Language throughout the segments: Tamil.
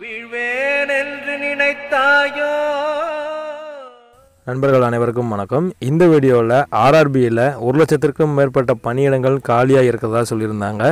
வீழ்வேன் என்று நினைத்தாயோ? நண்பர்கள் அனைவருக்கும் வணக்கம். இந்த வீடியோவில் ஆர்ஆர்பியில் ஒரு லட்சத்திற்கும் மேற்பட்ட பணியிடங்கள் காலியாக இருக்கிறதா சொல்லியிருந்தாங்க.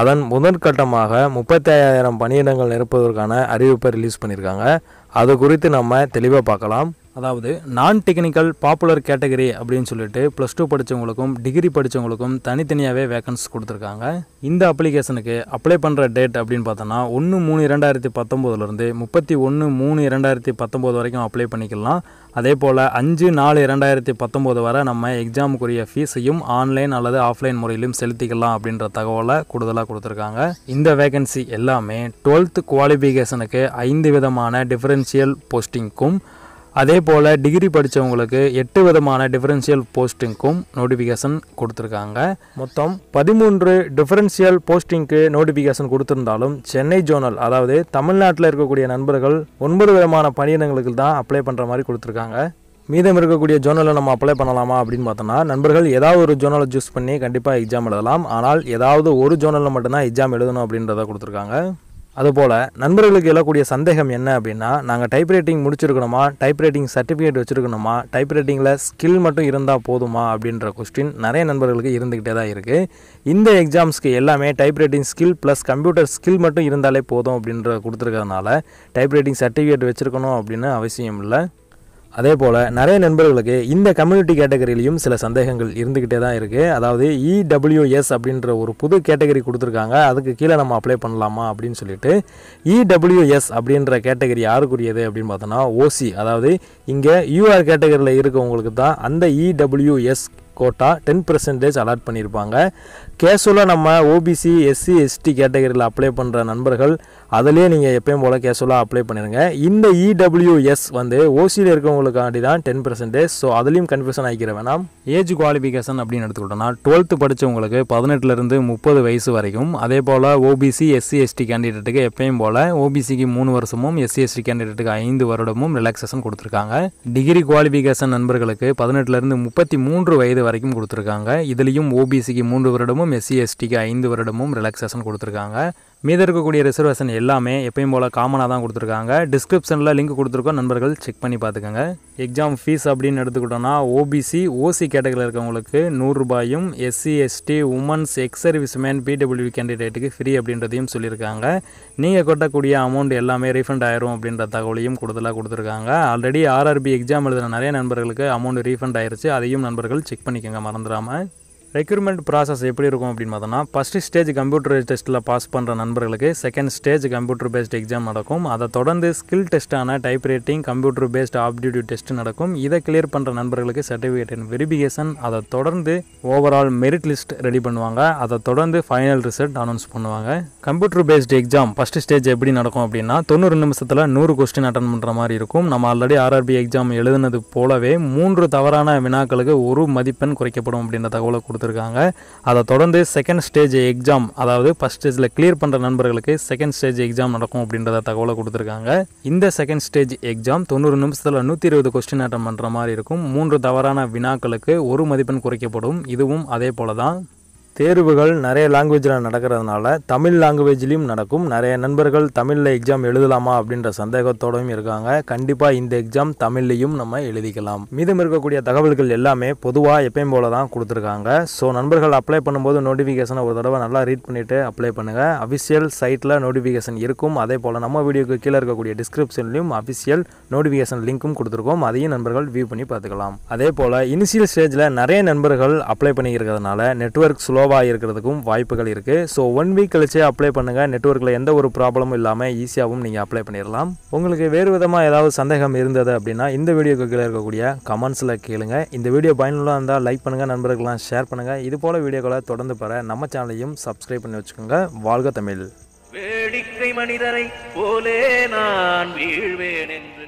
அதன் முதற்கட்டமாக முப்பத்தாயிரம் பணியிடங்கள் நிரப்புவதற்கான அறிவிப்பை ரிலீஸ் பண்ணியிருக்காங்க. அது குறித்து நம்ம தெளிவாக பார்க்கலாம். அதாவது நான் டெக்னிக்கல் பாப்புலர் கேட்டகரி அப்படின்னு சொல்லிட்டு ப்ளஸ் டூ படித்தவங்களுக்கும் டிகிரி படித்தவங்களுக்கும் தனித்தனியாகவே வேகன்ஸ் கொடுத்துருக்காங்க. இந்த அப்ளிகேஷனுக்கு அப்ளை பண்ணுற டேட் அப்படின்னு பார்த்தோன்னா ஒன்று மூணு இரண்டாயிரத்தி பத்தொம்போதுலேருந்து முப்பத்தி ஒன்று மூணு இரண்டாயிரத்தி பத்தொம்போது வரைக்கும் அப்ளை பண்ணிக்கலாம். அதே போல் அஞ்சு நாலு இரண்டாயிரத்தி பத்தொம்போது வரை நம்ம எக்ஸாமுக்குரிய ஃபீஸையும் ஆன்லைன் அல்லது ஆஃப்லைன் முறையிலும் செலுத்திக்கலாம் அப்படின்ற தகவலை கூடுதலாக கொடுத்துருக்காங்க. இந்த வேகன்சி எல்லாமே டுவெல்த் குவாலிஃபிகேஷனுக்கு ஐந்து விதமான டிஃபரன்ஷியல் போஸ்டிங்க்கும் அதே போல் டிகிரி படித்தவங்களுக்கு எட்டு விதமான டிஃபரன்ஷியல் போஸ்டிங்க்கும் நோட்டிஃபிகேஷன் கொடுத்துருக்காங்க. மொத்தம் பதிமூன்று டிஃபரன்ஷியல் போஸ்டிங்க்கு நோட்டிஃபிகேஷன் கொடுத்துருந்தாலும் சென்னை ஜோனல் அதாவது தமிழ்நாட்டில் இருக்கக்கூடிய நண்பர்கள் ஒன்பது விதமான பணியிடங்களுக்கு தான் அப்ளை பண்ணுற மாதிரி கொடுத்துருக்காங்க. மீதம் இருக்கக்கூடிய ஜோனலில் நம்ம அப்ளை பண்ணலாமா அப்படின்னு பார்த்தோம்னா நண்பர்கள் ஏதாவது ஒரு ஜோனலை சூஸ் பண்ணி கண்டிப்பாக எக்ஸாம் எழுதலாம். ஆனால் ஏதாவது ஒரு ஜோனலில் மட்டும்தான் எக்ஸாம் எழுதணும் அப்படின்றத கொடுத்துருக்காங்க. அதுபோல் நண்பர்களுக்கு எழக்கூடிய சந்தேகம் என்ன அப்படின்னா நாங்கள் டைப்ரைட்டிங் முடிச்சிருக்கணுமா டைப்ரைட்டிங் சர்டிஃபிகேட் வச்சுருக்கணுமா டைப்ரைட்டிங்கில் ஸ்கில் மட்டும் இருந்தால் போதுமா அப்படின்ற கொஸ்டின் நிறைய நண்பர்களுக்கு இருந்துக்கிட்டே தான் இருக்குது இந்த எக்ஸாம்ஸ்க்கு எல்லாமே typewriting skill plus computer skill மட்டும் இருந்தாலே போதும் அப்படின்ற கொடுத்துருக்கறதுனால டைப்ரைட்டிங் சர்டிஃபிகேட் வச்சுருக்கணும் அப்படின்னு அவசியம் இல்லை. அதே போல் நிறைய நண்பர்களுக்கு இந்த கம்யூனிட்டி கேட்டகரியிலையும் சில சந்தேகங்கள் இருந்துக்கிட்டே தான் இருக்குது அதாவது இடபிள்யூஎஸ் அப்படின்ற ஒரு புது கேட்டகரி கொடுத்துருக்காங்க. அதுக்கு கீழே நம்ம அப்ளை பண்ணலாமா அப்படின்னு சொல்லிட்டு இடபிள்யூஎஸ் அப்படின்ற கேட்டகரி யாருக்குரியது அப்படின்னு பார்த்தோன்னா ஓசி அதாவது இங்கே யூஆர் கேட்டகரியில் இருக்கவங்களுக்கு தான் அந்த EWS quota ten percentage allot பண்ணியிருப்பாங்க கேஷுவலாக நம்ம ஓபிசி எஸ்சி எஸ்டி கேட்டகரியில் அப்ளை பண்ணுற நண்பர்கள் அதிலே நீங்கள் எப்பயும் போல் கேஷுவலாக அப்ளை பண்ணிடுங்க இந்த இடபிள்யூஎஸ் வந்து ஓசியில் இருக்கவங்களுக்காண்டி தான் டென் பர்சன்டேஜ் ஸோ அதுலேயும் கன்ஃபியூஷன் ஆகிக்கிற வேணாம். ஏஜ் குவாலிஃபிகேஷன் அப்படின்னு எடுத்துக்கிட்டோம்னா டுவெல்த்து படித்தவங்களுக்கு பதினெட்டுலேருந்து முப்பது வயசு வரைக்கும் அதே போல் ஓபிசி எஸ்சி எஸ்டி கேண்டிடேட்டுக்கு எப்பயும் போல் ஓபிசிக்கு மூணு வருஷமும் எஸ்சி எஸ்டி கேண்டிடேட்டுக்கு ஐந்து வருடமும் ரிலாக்ஸேஷன் கொடுத்துருக்காங்க. டிகிரி குவாலிஃபிகேஷன் நண்பர்களுக்கு பதினெட்டுலேருந்து முப்பத்தி மூன்று வயது வரைக்கும் கொடுத்துருக்காங்க. இதுலேயும் ஓபிசிக்கு மூன்று வருடமும் எஸ்சி எஸ்டிக்கு ஐந்து வருடமும் ரிலாக்ஸேஷன் கொடுத்துருக்காங்க. மீத இருக்கக்கூடிய ரிசர்வேஷன் எல்லாமே எப்பயும் போல் காமனாக தான் கொடுத்துருக்காங்க. டிஸ்கிரிப்ஷனில் லிங்க் கொடுத்துருக்கோம். நண்பர்கள் செக் பண்ணி பார்த்துக்கோங்க. எக்ஸாம் ஃபீஸ் அப்படின்னு எடுத்துக்கிட்டோம்னா ஓபிசி ஓசி கேட்டகரியில் இருக்கவங்களுக்கு நூறுரூபாயும் SC ST women's ex serviceman PW கேண்டிடேட்டுக்கு free அப்படின்றதையும் சொல்லியிருக்காங்க. நீங்கள் கொட்டக்கூடிய அமௌண்ட் எல்லாமே ரீஃபண்ட் ஆயிரும் அப்படின்ற தகவலையும் கூடுதலாக கொடுத்துருக்காங்க. ஆல்ரெடி ஆர்ஆர்பி எக்ஸாம் எழுதின நிறைய நண்பர்களுக்கு அமௌண்ட் ரீஃபண்ட் ஆயிருச்சு. அதையும் நண்பர்கள் செக் பண்ணிக்கோங்க மறந்துடாமல் ரெக்யூர்மெண்ட் ப்ராசஸ் எப்படி இருக்கும் அப்படின்னு பார்த்தோன்னா ஃபஸ்ட்டு ஸ்டேஜ் கம்ப்யூட்டர் டெஸ்ட்டில் பாஸ் பண்ணுற நண்பர்களுக்கு second stage computer based exam நடக்கும். அதை தொடர்ந்து skill டெஸ்ட்டான typewriting computer based aptitude test நடக்கும். இதை கிளியர் பண்ணுற நண்பர்களுக்கு சர்டிஃபிகேட் அண்ட் வெரிஃபிகேஷன் அதை தொடர்ந்து ஓவரால் மெரிட் லிஸ்ட் ரெடி பண்ணுவாங்க. அதை தொடர்ந்து ஃபைனல் ரிசல்ட் அனௌன்ஸ் பண்ணுவாங்க. Computer based exam first stage எப்படி நடக்கும் அப்படின்னா தொண்ணூறு நிமிஷத்தில் நூறு கொஸ்டின் அட்டன் பண்ணுற மாதிரி இருக்கும். நம்ம ஆல்ரெடி ஆர்ஆர்பி எக்ஸாம் எழுதுனது போலவே மூன்று தவறான வினாக்களுக்கு ஒரு மதிப்பெண் குறைக்கப்படும் அப்படின்ற தகவலை கொடுத்துருக்காங்க. அதை தொடர்ந்து செகண்ட் ஸ்டேஜ் எக்ஸாம் அதாவது ஃபஸ்ட் ஸ்டேஜில் கிளியர் பண்ணுற நண்பர்களுக்கு செகண்ட் ஸ்டேஜ் எக்ஸாம் நடக்கும் அப்படின்றத தகவலை கொடுத்துருக்காங்க. இந்த செகண்ட் ஸ்டேஜ் எக்ஸாம் தொண்ணூறு நிமிஷத்தில் நூற்றி இருபது கொஸ்டின் ஆட்டம் பண்ணுற மாதிரி இருக்கும். மூன்று தவறான வினாக்களுக்கு ஒரு மதிப்பெண் குறைக்கப்படும். இதுவும் அதே போல தான் தேர்வுகள் நிறைய லாங்குவேஜில் நடக்கிறதுனால தமிழ் லாங்குவேஜ்லேயும் நடக்கும். நிறைய நண்பர்கள் தமிழில் எக்ஸாம் எழுதலாமா அப்படின்ற சந்தேகத்தோடவும் இருக்காங்க. கண்டிப்பாக இந்த எக்ஸாம் தமிழ்லையும் நம்ம எழுதிக்கலாம். மீதம் இருக்கக்கூடிய தகவல்கள் எல்லாமே பொதுவாக எப்பயும் போல தான் கொடுத்துருக்காங்க. ஸோ நண்பர்கள் அப்ளை பண்ணும்போது நோட்டிஃபிகேஷனை ஒரு தடவை நல்லா ரீட் பண்ணிவிட்டு அப்ளை பண்ணுங்கள் அஃபிஷியல் சைட்டில் நோட்டிஃபிகேஷன் இருக்கும். அதே போல் நம்ம வீடியோக்கு கீழே இருக்கக்கூடிய டிஸ்கிரிப்ஷன்லையும் அஃபிஷியல் நோட்டிஃபிகேஷன் லிங்க்கும் கொடுத்துருக்கோம். அதையும் நண்பர்கள் வியூ பண்ணி பார்த்துக்கலாம். அதே போல் இனிஷியல் ஸ்டேஜில் நிறைய நண்பர்கள் அப்ளை பண்ணியிருக்கிறதுனால நெட்ஒர்க் ஸ்லோ ஸ்லோவாக இருக்கிறதுக்கும் வாய்ப்புகள் இருக்குது ஸோ ஒன் வீக் கழிச்சு அப்ளை பண்ணுங்கள் நெட்ஒர்க்கில் எந்த ஒரு ப்ராப்ளமும் இல்லாமல் ஈஸியாகவும் நீங்கள் அப்ளை பண்ணிடலாம் உங்களுக்கு வேறு விதமாக ஏதாவது சந்தேகம் இருந்தது அப்படின்னா இந்த வீடியோக்கு கீழே இருக்கக்கூடிய கமெண்ட்ஸில் கேளுங்க. இந்த வீடியோ பயனுள்ளதாக இருந்தால் லைக் பண்ணுங்கள் நண்பர்கள்லாம் ஷேர் பண்ணுங்கள் இது போல் வீடியோக்களை தொடர்ந்து பெற நம்ம சேனலையும் சப்ஸ்கிரைப் பண்ணி வச்சுக்கோங்க. வாழ்க தமிழ். வேடிக்கை மனிதரை போலே நான் வீழ்வேன் என்று